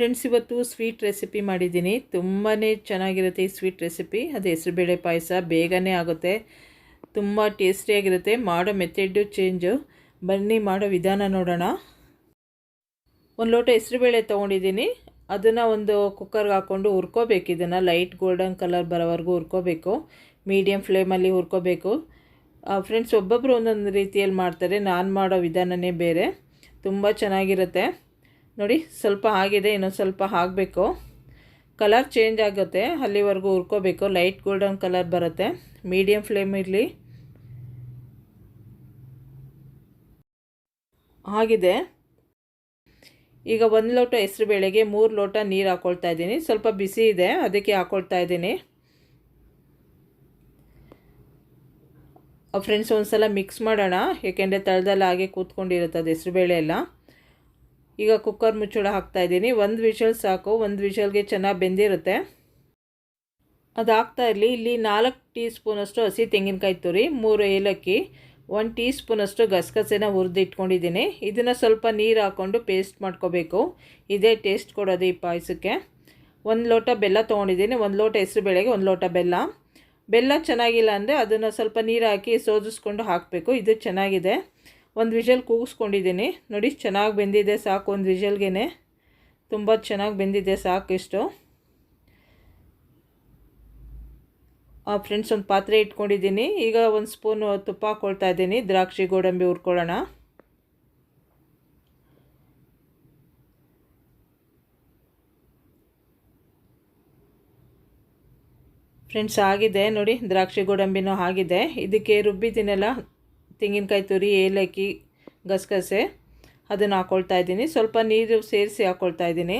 Friends, ಇವತ್ತು sweet recipe ಮಾಡಿದ್ದೀನಿ. ತುಂಬಾ ಚೆನ್ನಾಗಿರುತ್ತೆ ಈ ಸ್ವೀಟ್ ರೆಸಿಪಿ. ಅದು ಹೆಸರುಬೇಳೆ ಪಾಯಸ, ಬೇಗನೆ ಆಗುತ್ತೆ. ತುಂಬ ಟೇಸ್ಟಿಯಾಗಿರುತ್ತೆ ಮಾಡೋ ಮೆಥೆಡ್ಡು ಚೇಂಜು. ಬನ್ನಿ, ಮಾಡೋ ವಿಧಾನ ನೋಡೋಣ. ಒಂದು ಲೋಟ ಹೆಸರುಬೇಳೆ ತೊಗೊಂಡಿದ್ದೀನಿ. ಅದನ್ನು ಒಂದು ಕುಕ್ಕರ್ಗೆ ಹಾಕ್ಕೊಂಡು ಹುರ್ಕೋಬೇಕು. ಇದನ್ನು ಲೈಟ್ ಗೋಲ್ಡನ್ ಕಲರ್ ಬರೋವರೆಗೂ ಹುರ್ಕೋಬೇಕು. ಮೀಡಿಯಮ್ ಫ್ಲೇಮಲ್ಲಿ ಹುರ್ಕೋಬೇಕು. ಫ್ರೆಂಡ್ಸ್ ಒಬ್ಬೊಬ್ಬರು ಒಂದೊಂದು ರೀತಿಯಲ್ಲಿ ಮಾಡ್ತಾರೆ. ನಾನು ಮಾಡೋ ವಿಧಾನವೇ ಬೇರೆ. ತುಂಬ ಚೆನ್ನಾಗಿರುತ್ತೆ. ನೋಡಿ, ಸ್ವಲ್ಪ ಆಗಿದೆ, ಇನ್ನೊಂದು ಸ್ವಲ್ಪ ಆಗಬೇಕು ಕಲರ್ ಚೇಂಜ್ ಆಗುತ್ತೆ, ಅಲ್ಲಿವರೆಗೂ ಹುರ್ಕೋಬೇಕು. ಲೈಟ್ ಗೋಲ್ಡನ್ ಕಲರ್ ಬರುತ್ತೆ. ಮೀಡಿಯಮ್ ಫ್ಲೇಮ್ ಇರಲಿ. ಆಗಿದೆ. ಈಗ ಒಂದು ಲೋಟ ಹೆಸರು ಬೇಳೆಗೆ, ಮೂರು ಲೋಟ ನೀರು ಹಾಕ್ಕೊಳ್ತಾ ಇದ್ದೀನಿ. ಸ್ವಲ್ಪ ಬಿಸಿ ಇದೆ, ಅದಕ್ಕೆ ಹಾಕೊಳ್ತಾ ಇದ್ದೀನಿ. ಫ್ರೆಂಡ್ಸ್ ಒಂದು ಸಲ ಮಿಕ್ಸ್ ಮಾಡೋಣ. ಏಕೆಂದರೆ ತಳದಲ್ಲಿ ಹಾಗೆ ಕೂತ್ಕೊಂಡಿರುತ್ತೆ ಅದು ಹೆಸರುಬೇಳೆ ಎಲ್ಲ. ಈಗ ಕುಕ್ಕರ್ ಮುಚ್ಚಳ ಹಾಕ್ತಾ ಇದ್ದೀನಿ. ಒಂದು ವಿಷಲ್ ಸಾಕು, ಒಂದು ವಿಷಲ್ಗೆ ಚೆನ್ನಾಗಿ ಬೆಂದಿರುತ್ತೆ. ಅದು ಹಾಕ್ತಾ ಇರಲಿ, ಇಲ್ಲಿ ನಾಲ್ಕು ಟೀ ಸ್ಪೂನಷ್ಟು ಹಸಿ ತೆಂಗಿನಕಾಯಿ ತುರಿ, ಮೂರು ಏಲಕ್ಕಿ, ಒಂದು ಟೀ ಸ್ಪೂನಷ್ಟು ಗಸಗಸೆನ ಹುರಿದು ಇಟ್ಕೊಂಡಿದ್ದೀನಿ ಇದನ್ನು ಸ್ವಲ್ಪ ನೀರು ಹಾಕ್ಕೊಂಡು ಪೇಸ್ಟ್ ಮಾಡ್ಕೋಬೇಕು. ಇದೇ ಟೇಸ್ಟ್ ಕೊಡೋದು ಈ ಪಾಯಸಕ್ಕೆ. ಒಂದು ಲೋಟ ಬೆಲ್ಲ ತೊಗೊಂಡಿದ್ದೀನಿ. ಒಂದು ಲೋಟ ಹೆಸರು ಬೇಳೆಗೆ, ಒಂದು ಲೋಟ ಬೆಲ್ಲ. ಬೆಲ್ಲ ಚೆನ್ನಾಗಿಲ್ಲ ಅಂದರೆ ಅದನ್ನು ಸ್ವಲ್ಪ ನೀರು ಹಾಕಿ ಸೋದಿಸ್ಕೊಂಡು ಹಾಕಬೇಕು. ಇದು ಚೆನ್ನಾಗಿದೆ. ಒಂದು ವಿಷಲ್ ಕೂಗಿಸ್ಕೊಂಡಿದ್ದೀನಿ. ನೋಡಿ, ಚೆನ್ನಾಗಿ ಬೆಂದಿದೆ ಸಾಕು ಒಂದು ವಿಷಲ್ಗೆ ತುಂಬ ಚೆನ್ನಾಗಿ ಬೆಂದಿದೆ ಸಾಕು ಇಷ್ಟು. ಫ್ರೆಂಡ್ಸ್, ಒಂದು ಪಾತ್ರೆ ಇಟ್ಕೊಂಡಿದ್ದೀನಿ. ಈಗ ಒಂದು ಸ್ಪೂನು ತುಪ್ಪ ಹಾಕ್ಕೊಳ್ತಾ ಇದ್ದೀನಿ. ದ್ರಾಕ್ಷಿ, ಗೋಡಂಬಿ ಹುರ್ಕೊಳ್ಳೋಣ. ಫ್ರೆಂಡ್ಸ್, ಆಗಿದೆ. ನೋಡಿ, ದ್ರಾಕ್ಷಿ, ಗೋಡಂಬಿನೂ ಆಗಿದೆ. ಇದಕ್ಕೆ ರುಬ್ಬಿದ್ದೀನಲ್ಲ ತೆಂಗಿನಕಾಯಿ ತುರಿ, ಏಲಕ್ಕಿ ಗಸಗಸೆ ಅದನ್ನು ಹಾಕ್ಕೊಳ್ತಾ ಇದ್ದೀನಿ. ಸ್ವಲ್ಪ ನೀರು ಸೇರಿಸಿ ಹಾಕ್ಕೊಳ್ತಾ ಇದ್ದೀನಿ.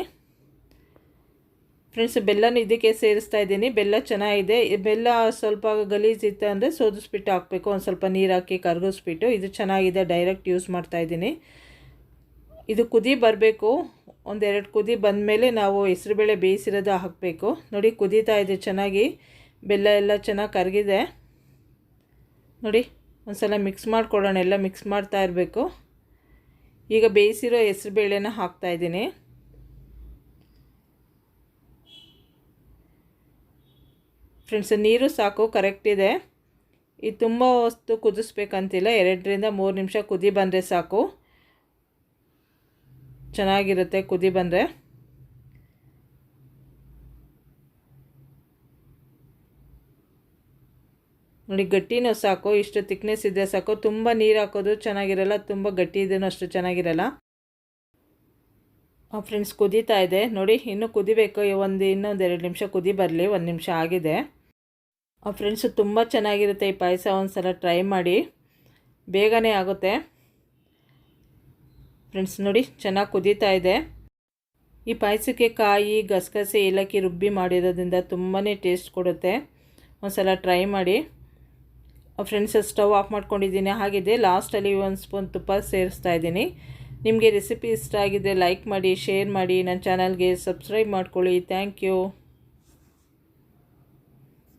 ಫ್ರೆಂಡ್ಸ್ ಬೆಲ್ಲನ ಇದಕ್ಕೆ ಸೇರಿಸ್ತಾ ಇದ್ದೀನಿ. ಬೆಲ್ಲ ಚೆನ್ನಾಗಿದೆ. ಬೆಲ್ಲ ಸ್ವಲ್ಪ ಗಲೀಜಿತ್ತು ಅಂದರೆ ಸೋದಿಸ್ಬಿಟ್ಟು ಹಾಕಬೇಕು. ಒಂದು ಸ್ವಲ್ಪ ನೀರು ಹಾಕಿ ಕರಗಿಸ್ಬಿಟ್ಟು ಇದು ಚೆನ್ನಾಗಿದೆ. ಡೈರೆಕ್ಟ್ ಯೂಸ್ ಮಾಡ್ತಾ ಇದ್ದೀನಿ. ಇದು ಕುದಿ ಬರಬೇಕು. ಒಂದೆರಡು ಕುದಿ ಬಂದಮೇಲೆ ನಾವು ಹೆಸರುಬೇಳೆ ಬೇಯಿಸಿರೋದು ಹಾಕಬೇಕು. ನೋಡಿ, ಕುದೀತಾ ಇದೆ ಚೆನ್ನಾಗಿ. ಬೆಲ್ಲ ಎಲ್ಲ ಚೆನ್ನಾಗಿ ಕರಗಿದೆ. ನೋಡಿ. ಒಂದು ಸಲ ಮಿಕ್ಸ್ ಮಾಡಿಕೊಡೋಣ ಎಲ್ಲ ಮಿಕ್ಸ್ ಮಾಡ್ತಾ ಇರಬೇಕು. ಈಗ ಬೇಯಿಸಿರೋ ಹೆಸ್ರುಬೇಳೆನ ಹಾಕ್ತಾಯಿದ್ದೀನಿ ಫ್ರೆಂಡ್ಸ್ ನೀರು ಸಾಕು ಕರೆಕ್ಟ್ ಇದೆ. ಇದು ತುಂಬ ವಸ್ತು ಕುದಿಸ್ಬೇಕಂತಿಲ್ಲ, ಎರಡರಿಂದ ಮೂರು ನಿಮಿಷ ಕುದಿ ಬಂದರೆ ಸಾಕು. ಚೆನ್ನಾಗಿರುತ್ತೆ, ಕುದಿ ಬಂದರೆ. ನೋಡಿ, ಗಟ್ಟಿನೂ ಸಾಕು, ಇಷ್ಟು ತಿಕ್ನೆಸ್ ಇದೆ ಸಾಕು. ತುಂಬ ನೀರು ಹಾಕೋದು ಚೆನ್ನಾಗಿರಲ್ಲ, ತುಂಬ ಗಟ್ಟಿ ಇದೇನು ಅಷ್ಟು ಚೆನ್ನಾಗಿರಲ್ಲ. ಫ್ರೆಂಡ್ಸ್ ಕುದೀತಾ ಇದೆ. ನೋಡಿ, ಇನ್ನೂ ಕುದಿಬೇಕು. ಒಂದು, ಇನ್ನೊಂದು ಎರಡು ನಿಮಿಷ ಕುದಿ ಬರಲಿ, ಒಂದು ನಿಮಿಷ ಆಗಿದೆ. ಫ್ರೆಂಡ್ಸು ತುಂಬ ಚೆನ್ನಾಗಿರುತ್ತೆ ಈ ಪಾಯಸ. ಒಂದು ಸಲ ಟ್ರೈ ಮಾಡಿ. ಬೇಗನೆ ಆಗುತ್ತೆ. ಫ್ರೆಂಡ್ಸ್ ನೋಡಿ, ಚೆನ್ನಾಗಿ ಕುದೀತಾ ಇದೆ. ಈ ಪಾಯಸಕ್ಕೆ ಕಾಯಿ, ಗಸಗಸೆ, ಏಲಕ್ಕಿ ರುಬ್ಬಿ ಮಾಡಿರೋದ್ರಿಂದ ತುಂಬಾ ಟೇಸ್ಟ್ ಕೊಡುತ್ತೆ. ಒಂದು ಸಲ ಟ್ರೈ ಮಾಡಿ. ಫ್ರೆಂಡ್ಸ್, ಸ್ಟವ್ ಆಫ್ ಮಾಡ್ಕೊಂಡಿದ್ದೀನಿ. ಹಾಗಿದೆ ಲಾಸ್ಟಲ್ಲಿ ಒಂದು ಸ್ಪೂನ್ ತುಪ್ಪ ಸೇರಿಸ್ತಾ ಇದ್ದೀನಿ. ನಿಮಗೆ ರೆಸಿಪಿ ಇಷ್ಟ ಆಗಿದೆ ಲೈಕ್ ಮಾಡಿ ಶೇರ್ ಮಾಡಿ. ನನ್ನ ಚಾನಲ್ಗೆ ಸಬ್ಸ್ಕ್ರೈಬ್ ಮಾಡ್ಕೊಳ್ಳಿ. Thank you